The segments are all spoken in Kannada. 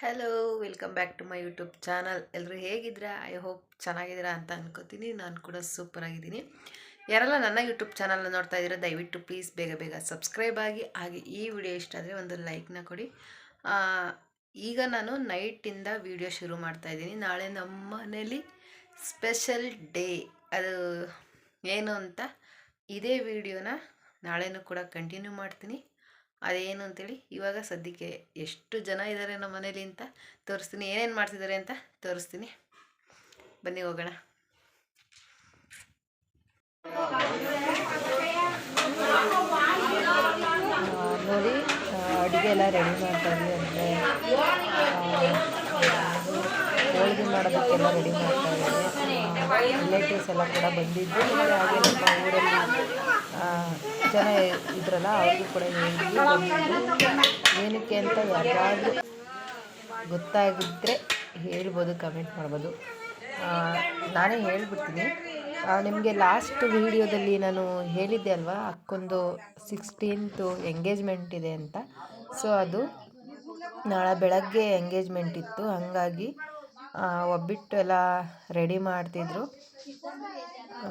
Hello welcome back to my YouTube channel ಎಲ್ಲರೂ ಹೇಗಿದ್ದೀರಾ? ಐ ಹೋಪ್ ಚೆನ್ನಾಗಿದ್ದೀರಾ ಅಂತ ಅನ್ಕೋತೀನಿ. ನಾನು ಕೂಡ ಸೂಪರ್ ಆಗಿದ್ದೀನಿ. ಯಾರೆಲ್ಲ ನನ್ನ ಯೂಟ್ಯೂಬ್ ಚಾನಲ್ನ ನೋಡ್ತಾ ಇದ್ದೀರಾ, ದಯವಿಟ್ಟು ಪ್ಲೀಸ್ ಬೇಗ ಬೇಗ ಸಬ್ಸ್ಕ್ರೈಬ್ ಆಗಿ, ಹಾಗೆ ಈ ವಿಡಿಯೋ ಇಷ್ಟ ಆದರೆ ಒಂದು ಲೈಕ್ನ ಕೊಡಿ. ಈಗ ನಾನು ನೈಟಿಂದ ವಿಡಿಯೋ ಶುರು ಮಾಡ್ತಾ ಇದ್ದೀನಿ. ನಾಳೆ ನಮ್ಮ ಮನೇಲಿ ಸ್ಪೆಷಲ್ ಡೇ ಅದು ಏನು ಅಂತ ಇದೇ ವಿಡಿಯೋನ ನಾಳೆನೂ ಕೂಡ ಕಂಟಿನ್ಯೂ ಮಾಡ್ತೀನಿ. ಅದೇನು ಅಂತೇಳಿ ಇವಾಗ ಸದ್ಯಕ್ಕೆ ಎಷ್ಟು ಜನ ಇದ್ದಾರೆ ನಮ್ಮ ಮನೇಲಿ ಅಂತ ತೋರಿಸ್ತೀನಿ. ಏನೇನು ಮಾಡ್ತಿದ್ದಾರೆ ಅಂತ ತೋರಿಸ್ತೀನಿ. ಬನ್ನಿ ಹೋಗೋಣ. ನೋಡಿ ಅಡುಗೆ ಎಲ್ಲ ರೆಡಿ ಮಾಡ್ತಾರೆ ಅಂದರೆ ಹೋಳಿಗೆ ಮಾಡೋದಕ್ಕೆಲ್ಲ ರೆಡಿ ಮಾಡ್ತಾ ರಿಲೇಟಿವ್ಸ್ ಎಲ್ಲ ಕೂಡ ಬಂದಿದ್ದು ಮತ್ತು ಹಾಗೆ ನಮ್ಮ ಊರಲ್ಲಿ ಜನ ಇದ್ರಲ್ಲ, ಅವ್ರಿಗೂ ಕೂಡ ಹೇಳಿದ್ವಿ ಏನಕ್ಕೆ ಅಂತ ಯಾರಾದರೂ ಗೊತ್ತಾಗಿದ್ದರೆ ಹೇಳ್ಬೋದು ಕಮೆಂಟ್ ಮಾಡ್ಬೋದು. ನಾನೇ ಹೇಳ್ಬಿಡ್ತೀನಿ. ನಿಮಗೆ ಲಾಸ್ಟ್ ವಿಡಿಯೋದಲ್ಲಿ ನಾನು ಹೇಳಿದ್ದೆ ಅಲ್ವಾ, ಅಕ್ಕೊಂದು ಸಿಕ್ಸ್ಟೀನ್ತು ಎಂಗೇಜ್ಮೆಂಟ್ ಇದೆ ಅಂತ. ಸೊ ಅದು ನಾಳೆ ಬೆಳಗ್ಗೆ ಎಂಗೇಜ್ಮೆಂಟ್ ಇತ್ತು. ಹಾಗಾಗಿ ಒಬ್ಬಿಟ್ಟು ಎಲ್ಲ ರೆಡಿ ಮಾಡ್ತಿದ್ರು. ಆ,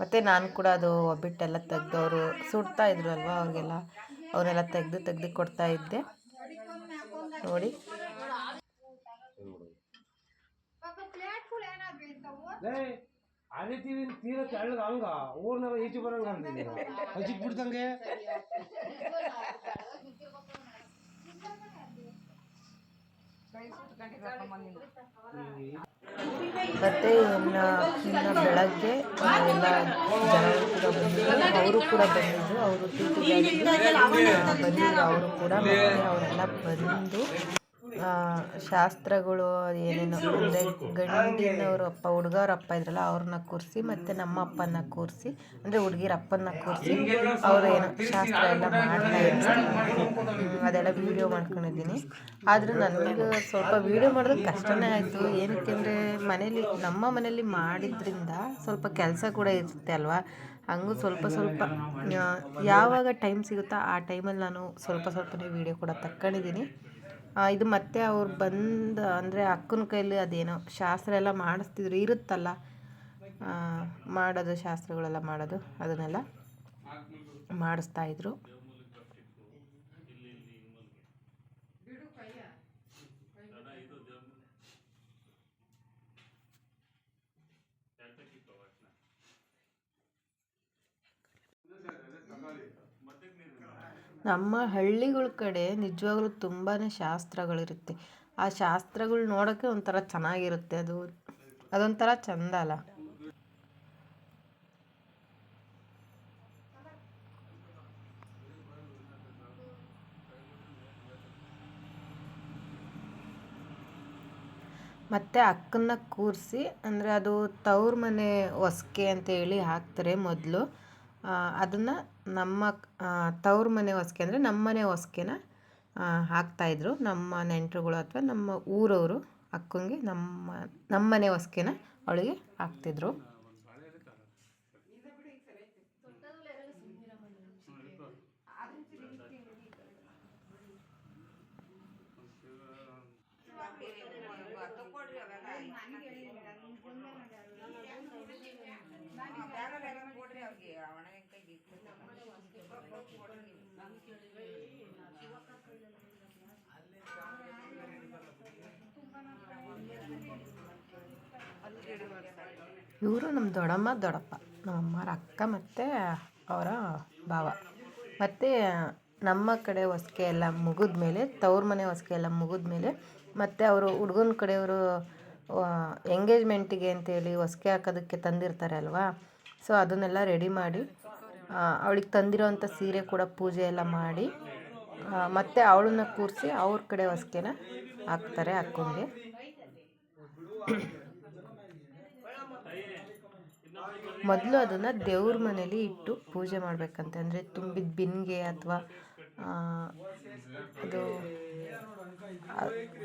ಮತ್ತು ನಾನು ಕೂಡ ಅದು ಒಬ್ಬಿಟ್ಟೆಲ್ಲ ತೆಗ್ದು ಅವರು ಸುಡ್ತಾ ಇದ್ರು ಅಲ್ವಾ ಅವ್ರಿಗೆಲ್ಲ. ಅವರೆಲ್ಲ ತೆಗೆದು ತೆಗೆದು ಕೊಡ್ತಾ ಇದ್ದೆ. ನೋಡಿ. ಅದೇ ತೀರ ತೆಳ್ಳಗ ಹಂಗ ಊರ್ನಾಗ ಈಚೆ ಬರಂಗ ಹಚ್ಚಿಕ್ ಬಿಡ್ದಂಗೆ ಮತ್ತು ಇನ್ನು ಬೆಳಗ್ಗೆ ಎಲ್ಲ ಜನರು ಕೂಡ ಬಂದಿದ್ರು. ಅವರು ಕೂಡ ಬಂದಿದ್ರು. ಅವರು ಬಂದಿದ್ರು. ಅವರು ಕೂಡ ಅವರೆಲ್ಲ ಬಂದು ಶಾಸ್ತ್ರಗಳು ಏನೇನೋ ಅಂದರೆ ಗಂಡಿನವರು ಅಪ್ಪ ಹುಡುಗರ ಅಪ್ಪ ಇದ್ರಲ್ಲ ಅವ್ರನ್ನ ಕೂರಿಸಿ ಮತ್ತು ನಮ್ಮ ಅಪ್ಪನ ಕೂರಿಸಿ ಅಂದರೆ ಹುಡುಗಿರ ಅಪ್ಪನ ಕೂರಿಸಿ ಅವರು ಏನೋ ಶಾಸ್ತ್ರ ಎಲ್ಲ ಮಾಡ್ತಾ ಇದ್ರು ಹ್ಮ್, ಅದೆಲ್ಲ ವೀಡಿಯೋ ಮಾಡ್ಕೊಂಡಿದ್ದೀನಿ. ಆದರೂ ನನಗೆ ಸ್ವಲ್ಪ ವೀಡಿಯೋ ಮಾಡೋದು ಕಷ್ಟನೇ ಆಯಿತು. ಏನಕ್ಕೆ ಅಂದರೆ ಮನೇಲಿ ನಮ್ಮ ಮನೇಲಿ ಮಾಡಿದ್ರಿಂದ ಸ್ವಲ್ಪ ಕೆಲಸ ಕೂಡ ಇರುತ್ತೆ ಅಲ್ವಾ? ಹಂಗೂ ಸ್ವಲ್ಪ ಸ್ವಲ್ಪ ಯಾವಾಗ ಟೈಮ್ ಸಿಗುತ್ತೋ ಆ ಟೈಮಲ್ಲಿ ನಾನು ಸ್ವಲ್ಪ ಸ್ವಲ್ಪನೇ ವೀಡಿಯೋ ಕೂಡ ತಕ್ಕೊಂಡಿದ್ದೀನಿ. ಇದು ಮತ್ತೆ ಅವ್ರು ಬಂದು, ಅಂದರೆ ಅಕ್ಕನ ಕೈಲಿ ಅದೇನೋ ಶಾಸ್ತ್ರ ಎಲ್ಲ ಮಾಡಿಸ್ತಿದ್ರು. ಇರುತ್ತಲ್ಲ ಮಾಡೋದು, ಶಾಸ್ತ್ರಗಳೆಲ್ಲ ಮಾಡೋದು, ಅದನ್ನೆಲ್ಲ ಮಾಡಿಸ್ತಾ ನಮ್ಮ ಹಳ್ಳಿಗಳ ಕಡೆ ನಿಜವಾಗ್ಲೂ ತುಂಬಾ ಶಾಸ್ತ್ರಗಳಿರುತ್ತೆ. ಆ ಶಾಸ್ತ್ರಗಳು ನೋಡೋಕ್ಕೆ ಒಂಥರ ಚೆನ್ನಾಗಿರುತ್ತೆ ಅದು. ಅದೊಂಥರ ಚಂದ ಅಲ್ಲ. ಮತ್ತು ಅಕ್ಕನ್ನ ಕೂರಿಸಿ, ಅಂದರೆ ಅದು ತವ್ರ ಮನೆ ಹೊಸ್ಕೆ ಅಂತ ಹೇಳಿ ಹಾಕ್ತಾರೆ ಮೊದಲು. ಅದನ್ನು ನಮ್ಮ ತವ್ರ ಮನೆ ಹೊಸಕೆ ಅಂದರೆ ನಮ್ಮ ಮನೆ ಹೊಸ್ಕೆನ ಹಾಕ್ತಾಯಿದ್ರು ನಮ್ಮ ನೆಂಟರುಗಳು ಅಥವಾ ನಮ್ಮ ಊರವರು ಅಕ್ಕಂಗೆ ನಮ್ಮ ನಮ್ಮ ಮನೆ ಹೊಸ್ಕೆನ ಅವಳಿಗೆ ಹಾಕ್ತಿದ್ರು. ಇವರು ನಮ್ಮ ದೊಡ್ಡಮ್ಮ, ದೊಡ್ಡಪ್ಪ. ನಮ್ಮಮ್ಮರ ಅಕ್ಕ ಮತ್ತು ಅವರ ಭಾವ. ಮತ್ತು ನಮ್ಮ ಕಡೆ ಹೊಸ್ಕೆ ಎಲ್ಲ ಮುಗಿದ ಮೇಲೆ, ತವ್ರ ಮನೆ ಹೊಸ್ಕೆ ಎಲ್ಲ ಮುಗಿದ ಮೇಲೆ, ಮತ್ತು ಅವರು ಹುಡ್ಗನ ಕಡೆಯವರು ಎಂಗೇಜ್ಮೆಂಟಿಗೆ ಅಂತೇಳಿ ಹೊಸ್ಕೆ ಹಾಕೋದಕ್ಕೆ ತಂದಿರ್ತಾರೆ ಅಲ್ವಾ? ಸೊ ಅದನ್ನೆಲ್ಲ ರೆಡಿ ಮಾಡಿ ಅವಳಿಗೆ ತಂದಿರೋವಂಥ ಸೀರೆ ಕೂಡ ಪೂಜೆ ಎಲ್ಲ ಮಾಡಿ ಮತ್ತು ಅವಳನ್ನ ಕೂರಿಸಿ ಅವ್ರ ಕಡೆ ಹೊಸ್ಕೆನ ಹಾಕ್ತಾರೆ ಅಕ್ಕಂಗೆ. ಮೊದಲು ಅದನ್ನು ದೇವ್ರ ಮನೇಲಿ ಇಟ್ಟು ಪೂಜೆ ಮಾಡಬೇಕಂತೆ. ಅಂದರೆ ತುಂಬಿದ ಬಿನ್ಗೆ ಅಥವಾ ಅದು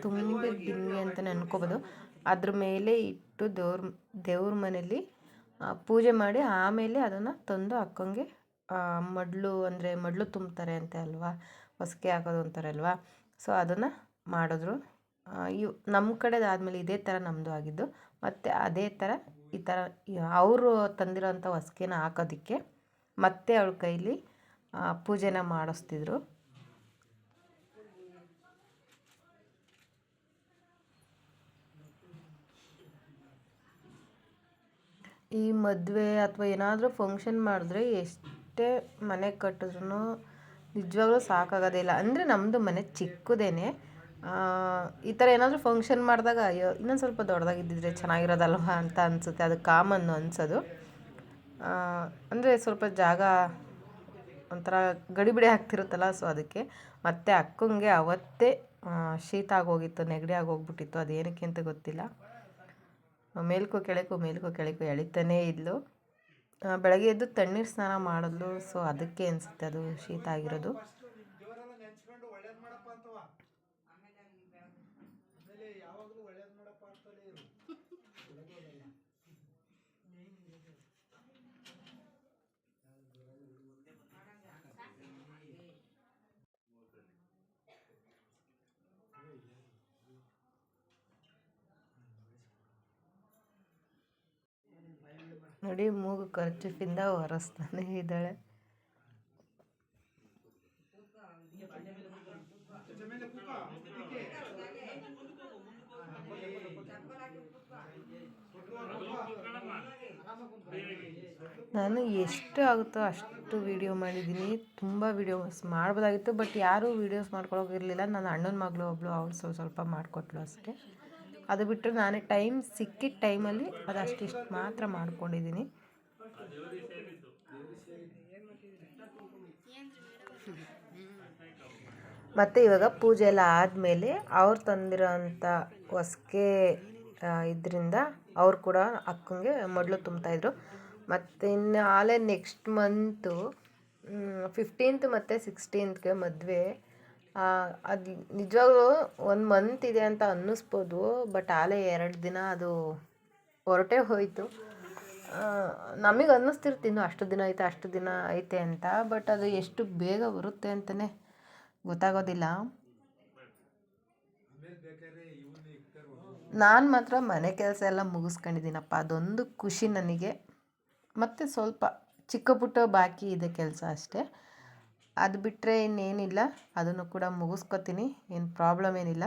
ತುಂಬಿದ ಬಿನ್ಗೆ ಅಂತಲೇ ಅನ್ಕೋಬೋದು ಅದ್ರ ಮೇಲೆ ಇಟ್ಟು ದೇವ್ರ ದೇವ್ರ ಮನೇಲಿ ಪೂಜೆ ಮಾಡಿ ಆಮೇಲೆ ಅದನ್ನು ತಂದು ಅಕ್ಕಂಗೆ ಮಡ್ಲು ಅಂದರೆ ಮಡ್ಲು ತುಂಬ್ತಾರೆ ಅಂತೆ ಅಲ್ವಾ? ಹೊಸಕೆ ಹಾಕೋದು ಅಂತಾರೆ ಅಲ್ವಾ? ಸೊ, ಅದನ್ನು ಮಾಡಿದ್ರು. ಇವು ನಮ್ಮ ಕಡೆದಾದಮೇಲೆ ಇದೇ ಥರ ನಮ್ಮದು ಆಗಿದ್ದು. ಮತ್ತು ಅದೇ ಥರ ಈ ಥರ ಅವರು ತಂದಿರೋಂಥ ಹೊಸ್ಕೆನ ಹಾಕೋದಕ್ಕೆ ಮತ್ತೆ ಅವಳ ಕೈಲಿ ಪೂಜೆನ ಮಾಡಿಸ್ತಿದ್ರು. ಈ ಮದುವೆ ಅಥವಾ ಏನಾದರೂ ಫಂಕ್ಷನ್ ಮಾಡಿದ್ರೆ ಎಷ್ಟೇ ಮನೆ ಕಟ್ಟಿದ್ರು ನಿಜವಾಗ್ಲೂ ಸಾಕಾಗೋದಿಲ್ಲ ಅಂದರೆ ನಮ್ಮದು ಮನೆ ಚಿಕ್ಕದೇನೆ. ಈ ಥರ ಏನಾದರೂ ಫಂಕ್ಷನ್ ಮಾಡಿದಾಗ ಅಯ್ಯೋ, ಇನ್ನೊಂದು ಸ್ವಲ್ಪ ದೊಡ್ಡದಾಗಿದ್ದಿದ್ರೆ ಚೆನ್ನಾಗಿರೋದಲ್ವ ಅಂತ ಅನಿಸುತ್ತೆ. ಅದು ಕಾಮನ್ನು ಅನಿಸೋದು. ಅಂದರೆ ಸ್ವಲ್ಪ ಜಾಗ ಒಂಥರ ಗಡಿಬಿಡಿ ಆಗ್ತಿರುತ್ತಲ್ಲ ಸೊ ಅದಕ್ಕೆ ಮತ್ತೆ ಅಕ್ಕಂಗೆ ಅವತ್ತೇ ಶೀತ ಆಗೋಗಿತ್ತು, ನೆಗಡಿ ಆಗೋಗ್ಬಿಟ್ಟಿತ್ತು ಅದೇನಕ್ಕೆ ಅಂತ ಗೊತ್ತಿಲ್ಲ. ಮೇಲ್ಕೋ ಕೆಳಕು ಮೇಲ್ಕೋ ಕೆಳಕು ಎಳಿತಾನೇ ಇದ್ಲು. ಬೆಳಗ್ಗೆ ಎದ್ದು ತಣ್ಣೀರು ಸ್ನಾನ ಮಾಡಿದ್ಲು ಸೊ ಅದಕ್ಕೆ ಅನಿಸುತ್ತೆ ಅದು ಶೀತ ಆಗಿರೋದು ದೇವರೆಲ್ಲ ನೆನ್ಸ್ಕೊಂಡು ಒಳ್ಳೇದ್ ಮಾಡಪ್ಪ ಅಂತವ ಆಮೇಲೆ ಯಾವಾಗಲೂ ಒಳ್ಳೇದು ಮಾಡಪ್ಪ ಅಂತಲೇ ಇರು. ನೋಡಿ ಮೂಗು ಖರ್ಚಿಫಿಂದ ಒರೆಸ್ತಾನೆ ಇದ್ದಾಳೆ. ನಾನು ಎಷ್ಟು ಆಗುತ್ತೋ ಅಷ್ಟು ವೀಡಿಯೋ ಮಾಡಿದ್ದೀನಿ. ತುಂಬ ವೀಡಿಯೋಸ್ ಮಾಡ್ಬೋದಾಗಿತ್ತು ಬಟ್ ಯಾರೂ ವೀಡಿಯೋಸ್ ಮಾಡ್ಕೊಳೋಗಿರಲಿಲ್ಲ ನನ್ನ ಅಣ್ಣನ ಮಗಳು ಒಬ್ಬಳು ಅವಳು ಸ್ವಲ್ಪ ಸ್ವಲ್ಪ ಮಾಡಿಕೊಟ್ಲು ಅಷ್ಟೇ. ಅದು ಬಿಟ್ಟರೆ ನಾನೇ ಟೈಮ್ ಸಿಕ್ಕಿದ ಟೈಮಲ್ಲಿ ಅದು ಅಷ್ಟಿಷ್ಟು ಮಾತ್ರ ಮಾಡ್ಕೊಂಡಿದ್ದೀನಿ. ಮತ್ತು ಇವಾಗ ಪೂಜೆ ಎಲ್ಲ ಆದಮೇಲೆ ಅವ್ರು ತಂದಿರೋಂಥ ಹೊಸ್ಕೆ ಇದರಿಂದ ಅವ್ರು ಕೂಡ ಅಕ್ಕಂಗೆ ಮೊದಲು ತುಂಬ್ತಾಯಿದ್ರು ಮತ್ತು ಇನ್ನು ಆಲೆ ನೆಕ್ಸ್ಟ್ ಮಂತು ಫಿಫ್ಟೀನ್ತ್ ಮತ್ತು ಸಿಕ್ಸ್ಟೀನ್ತ್ಗೆ ಮದುವೆ. ಅದು ನಿಜವಾಗ್ಲೂ ಒಂದು ಮಂತ್ ಇದೆ ಅಂತ ಅನ್ನಿಸ್ಬೋದು ಬಟ್ ಆಲೆ ಎರಡು ದಿನ ಅದು ಹೊರಟೇ ಹೋಯಿತು. ನಮಗೆ ಅನ್ನಿಸ್ತಿರ್ತಿ ಇನ್ನು ಅಷ್ಟು ದಿನ ಐತೆ, ಅಷ್ಟು ದಿನ ಐತೆ ಅಂತ ಬಟ್ ಅದು ಎಷ್ಟು ಬೇಗ ಬರುತ್ತೆ ಅಂತಲೇ ಗೊತ್ತಾಗೋದಿಲ್ಲ. ನಾನು ಮಾತ್ರ ಮನೆ ಕೆಲಸ ಎಲ್ಲ ಮುಗಿಸ್ಕೊಂಡಿದ್ದೀನಪ್ಪ, ಅದೊಂದು ಖುಷಿ ನನಗೆ. ಮತ್ತು ಸ್ವಲ್ಪ ಚಿಕ್ಕ ಪುಟ್ಟ ಬಾಕಿ ಇದೆ ಕೆಲಸ ಅಷ್ಟೇ. ಅದು ಬಿಟ್ಟರೆ ಇನ್ನೇನಿಲ್ಲ. ಅದನ್ನು ಕೂಡ ಮುಗಿಸ್ಕೊತೀನಿ. ಏನು ಪ್ರಾಬ್ಲಮ್ ಏನಿಲ್ಲ.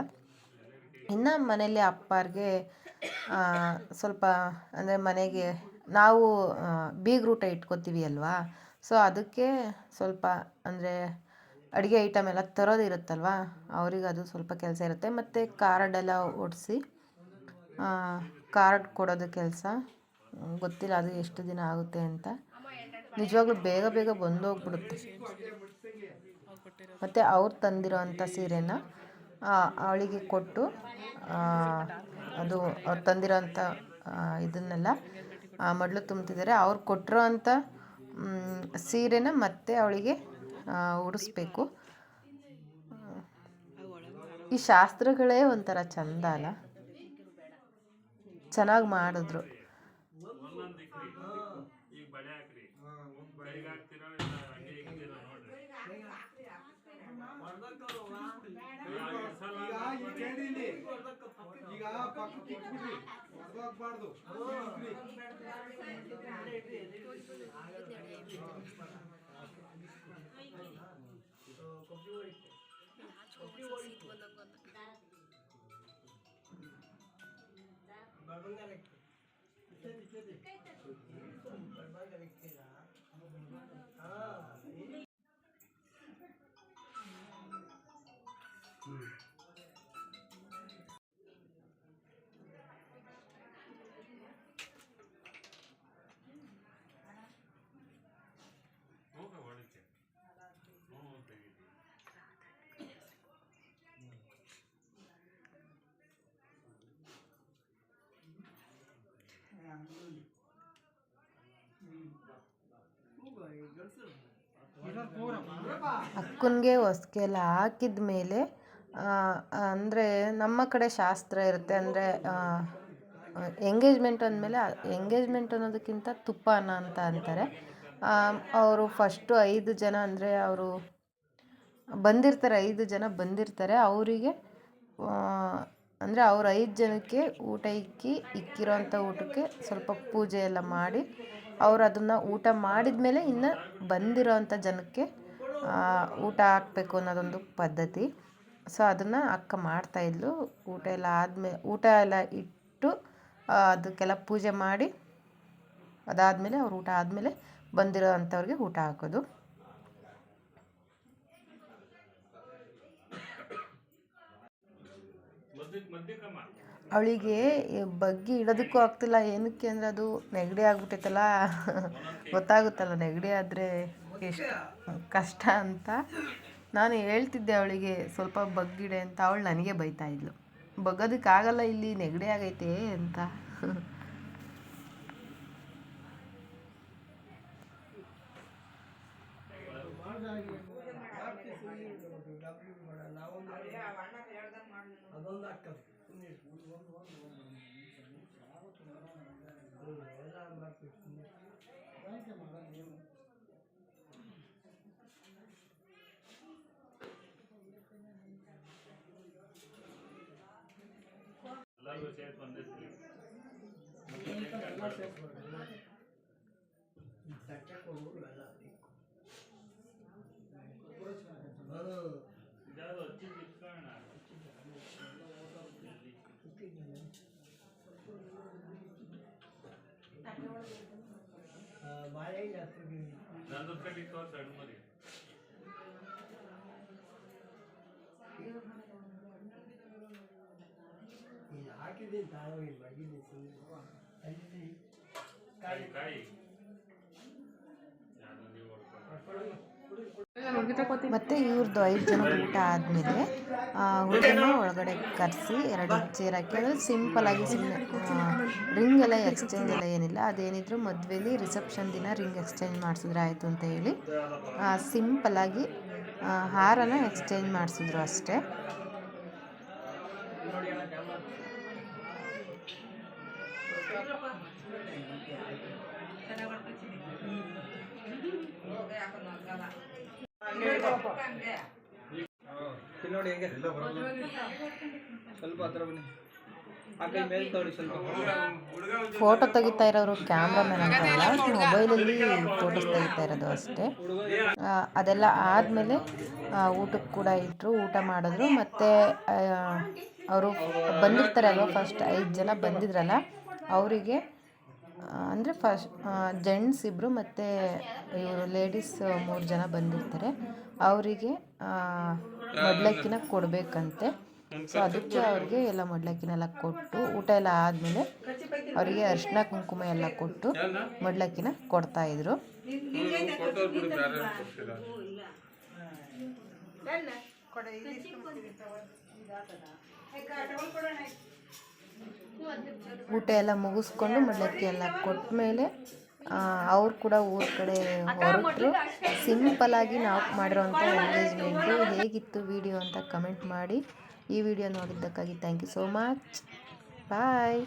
ಇನ್ನು ಮನೇಲಿ ಅಪ್ಪಾರಿಗೆ ಸ್ವಲ್ಪ ಅಂದರೆ ಮನೆಗೆ ನಾವು ಬೀಗ್ ಬೀಗ್ರೂಟ ಇಟ್ಕೋತೀವಿ ಅಲ್ವಾ? ಸೊ ಅದಕ್ಕೆ ಸ್ವಲ್ಪ ಅಂದರೆ ಅಡುಗೆ ಐಟಮ್ ಎಲ್ಲ ತರೋದಿರುತ್ತಲ್ವಾ ಅವ್ರಿಗೆ ಅದು ಸ್ವಲ್ಪ ಕೆಲಸ ಇರುತ್ತೆ. ಮತ್ತು ಕಾರ್ಡೆಲ್ಲ ಒಡಿಸಿ ಕಾರ್ಡ್ ಕೊಡೋದು ಕೆಲಸ. ಗೊತ್ತಿಲ್ಲ, ಅದು ಎಷ್ಟು ದಿನ ಆಗುತ್ತೆ ಅಂತ. ನಿಜವಾಗ್ಲೂ ಬೇಗ ಬೇಗ ಬಂದೋಗ್ಬಿಡುತ್ತೆ. ಮತ್ತು ಅವ್ರು ತಂದಿರೋ ಅಂಥ ಸೀರೆನ ಅವಳಿಗೆ ಕೊಟ್ಟು ಅದು ಅವ್ರು ತಂದಿರೋ ಅಂಥ ಇದನ್ನೆಲ್ಲ ಮಡ್ಲು ತುಂಬ್ತಿದ್ದಾರೆ. ಅವ್ರು ಕೊಟ್ಟಿರೋ ಅಂಥ ಸೀರೆನ ಮತ್ತೆ ಅವಳಿಗೆ ಉಡಿಸ್ಬೇಕು. ಈ ಶಾಸ್ತ್ರಗಳೇ ಒಂಥರ ಚಂದ ಅಲ್ಲ? ಚೆನ್ನಾಗಿ ಮಾಡಿದ್ರು. ಈಗ ಈ ಕೇಳಿಲಿ ಈಗ ಪಕ್ಕಕ್ಕೆ ಇಟ್ಬಿಡ್ರಿ ಹೊಡೆದೋಗ್ಬಾರ್ದು ಅಕ್ಕನಿಗೆ ಹೊಸ್ಕೆ ಎಲ್ಲ ಹಾಕಿದ ಮೇಲೆ ಅಂದರೆ ನಮ್ಮ ಕಡೆ ಶಾಸ್ತ್ರ ಇರುತ್ತೆ, ಅಂದರೆ ಎಂಗೇಜ್ಮೆಂಟ್ ಅಂದಮೇಲೆ ಎಂಗೇಜ್ಮೆಂಟ್ ಅನ್ನೋದಕ್ಕಿಂತ ತುಪ್ಪನ ಅಂತ ಅಂತಾರೆ. ಅವರು ಫಸ್ಟು ಐದು ಜನ ಅಂದರೆ ಅವರು ಬಂದಿರ್ತಾರೆ, ಐದು ಜನ ಬಂದಿರ್ತಾರೆ, ಅವರಿಗೆ ಅಂದರೆ ಅವ್ರು ಐದು ಜನಕ್ಕೆ ಊಟ ಇಕ್ಕಿ, ಇಕ್ಕಿರೋಂಥ ಊಟಕ್ಕೆ ಸ್ವಲ್ಪ ಪೂಜೆ ಎಲ್ಲ ಮಾಡಿ, ಅವ್ರು ಅದನ್ನು ಊಟ ಮಾಡಿದ ಮೇಲೆ ಇನ್ನು ಬಂದಿರೋಂಥ ಜನಕ್ಕೆ ಊಟ ಹಾಕ್ಬೇಕು ಅನ್ನೋದೊಂದು ಪದ್ಧತಿ. ಸೊ ಅದನ್ನು ಅಕ್ಕ ಮಾಡ್ತಾಯಿದ್ಲು ಊಟ ಎಲ್ಲ ಆದಮೇಲೆ ಊಟ ಎಲ್ಲ ಇಟ್ಟು ಅದಕ್ಕೆಲ್ಲ ಪೂಜೆ ಮಾಡಿ, ಅದಾದಮೇಲೆ ಅವ್ರು ಊಟ ಆದಮೇಲೆ ಬಂದಿರೋ ಅಂಥವ್ರಿಗೆ ಊಟ ಹಾಕೋದು. ಅವಳಿಗೆ ಬಗ್ಗಿ ಇಡೋದಕ್ಕೂ ಆಗ್ತಿಲ್ಲ, ಏನಕ್ಕೆ ಅಂದರೆ ಅದು ನೆಗಡಿ ಆಗ್ಬಿಟ್ಟೈತಲ್ಲ. ಗೊತ್ತಾಗುತ್ತಲ್ಲ, ನೆಗಡಿ ಆದರೆ ಎಷ್ಟು ಕಷ್ಟ ಅಂತ. ನಾನು ಹೇಳ್ತಿದ್ದೆ ಅವಳಿಗೆ, ಸ್ವಲ್ಪ ಬಗ್ಗಿಡೆ ಅಂತ. ಅವಳು ನನಗೆ ಬೈತಾ ಇದ್ಲು. ಬಗ್ಗೋದಕ್ಕಾಗಲ್ಲ ಇಲ್ಲಿ, ನೆಗಡಿ ಆಗೈತೆ ಅಂತ. अशोक वर्गाला त्याच्या कळून घाला ಬಾಯಲ್ಲಿ ಹಾಕ್ತಿದ್ದೀನಿ ನಾನು ಕಟ್ಟಿ ತೋರ್ಸಾಡು ಮರಿ ಮತ್ತು ಇವ್ರದ್ದು ಐದು ಜನ ಊಟ ಆದಮೇಲೆ ಹುಡುಗನ ಒಳಗಡೆ ಕರೆಸಿ ಎರಡು ಚೇರ್ ಹಾಕಿ ಸಿಂಪಲ್ ಸುಮ್ಮನೆ ರಿಂಗ್ ಎಲ್ಲ ಎಕ್ಸ್ಚೇಂಜ್ ಎಲ್ಲ ಏನಿಲ್ಲ. ಅದೇನಿದ್ರು ಮದುವೆಲಿ ರಿಸೆಪ್ಷನ್ ದಿನ ರಿಂಗ್ ಎಕ್ಸ್ಚೇಂಜ್ ಮಾಡಿಸಿದ್ರೆ ಆಯಿತು ಅಂತ ಹೇಳಿ ಸಿಂಪಲಾಗಿ ಹಾರನ ಎಕ್ಸ್ಚೇಂಜ್ ಮಾಡಿಸಿದ್ರು ಅಷ್ಟೇ. ನೋಡಿ ಹೆಂಗೆ? ಸ್ವಲ್ಪ ಹತ್ರ ಬನ್ನಿ. ಆ ಕೈ ಮೇಲೆ ತಗೊಳ್ಳಿ ಸ್ವಲ್ಪ. ಫೋಟೋ ತೆಗಿತಾ ಇರೋರು ಕ್ಯಾಮ್ರಾಮನ್ ಅಂತಲ್ಲ ಮೊಬೈಲಲ್ಲಿ ಫೋಟೋಸ್ ತೆಗಿತಾ ಇರೋದು ಅಷ್ಟೇ. ಅದೆಲ್ಲ ಆದಮೇಲೆ ಊಟಕ್ಕೆ ಕೂಡ ಇಟ್ಟರು ಊಟ ಮಾಡಿದ್ರು. ಮತ್ತು ಅವರು ಬಂದಿರ್ತಾರಲ್ವ ಅಲ್ವಾ ಫಸ್ಟ್ ಐದು ಜನ ಬಂದಿದ್ರಲ್ಲ ಅವರಿಗೆ ಅಂದರೆ ಫಸ್ಟ್ ಜೆಂಟ್ಸ್ ಇಬ್ಬರು ಮತ್ತು ಇವರು ಲೇಡೀಸ್ ಮೂರು ಜನ ಬಂದಿರ್ತಾರೆ. ಅವರಿಗೆ ಮೊಡ್ಲಕ್ಕಿನ ಕೊಡಬೇಕಂತೆ. ಸೊ ಅದಕ್ಕೆ ಅವ್ರಿಗೆ ಎಲ್ಲ ಮೊಡ್ಲಕ್ಕಿನೆಲ್ಲ ಕೊಟ್ಟು, ಊಟ ಎಲ್ಲ ಆದಮೇಲೆ ಅವರಿಗೆ ಅರಿಶಿನ ಕುಂಕುಮ ಎಲ್ಲ ಕೊಟ್ಟು ಮೊಡ್ಲಕ್ಕಿನ ಕೊಡ್ತಾಯಿದ್ರು ಊಟ ಎಲ್ಲ ಮುಗಿಸ್ಕೊಂಡು ಮಡ್ಲಕ್ಕಿ ಎಲ್ಲ ಕೊಟ್ಟಮೇಲೆ ಅವ್ರು ಕೂಡ ಊರ ಕಡೆ ಹೊರಟರು. ಸಿಂಪಲಾಗಿ ನಾವು ಮಾಡಿರೋವಂಥ ಎಂಗೇಜ್ಮೆಂಟು ಹೇಗಿತ್ತು ವಿಡಿಯೋ ಅಂತ ಕಮೆಂಟ್ ಮಾಡಿ ಈ video ನೋಡಿದ್ದಕ್ಕಾಗಿ thank you so much bye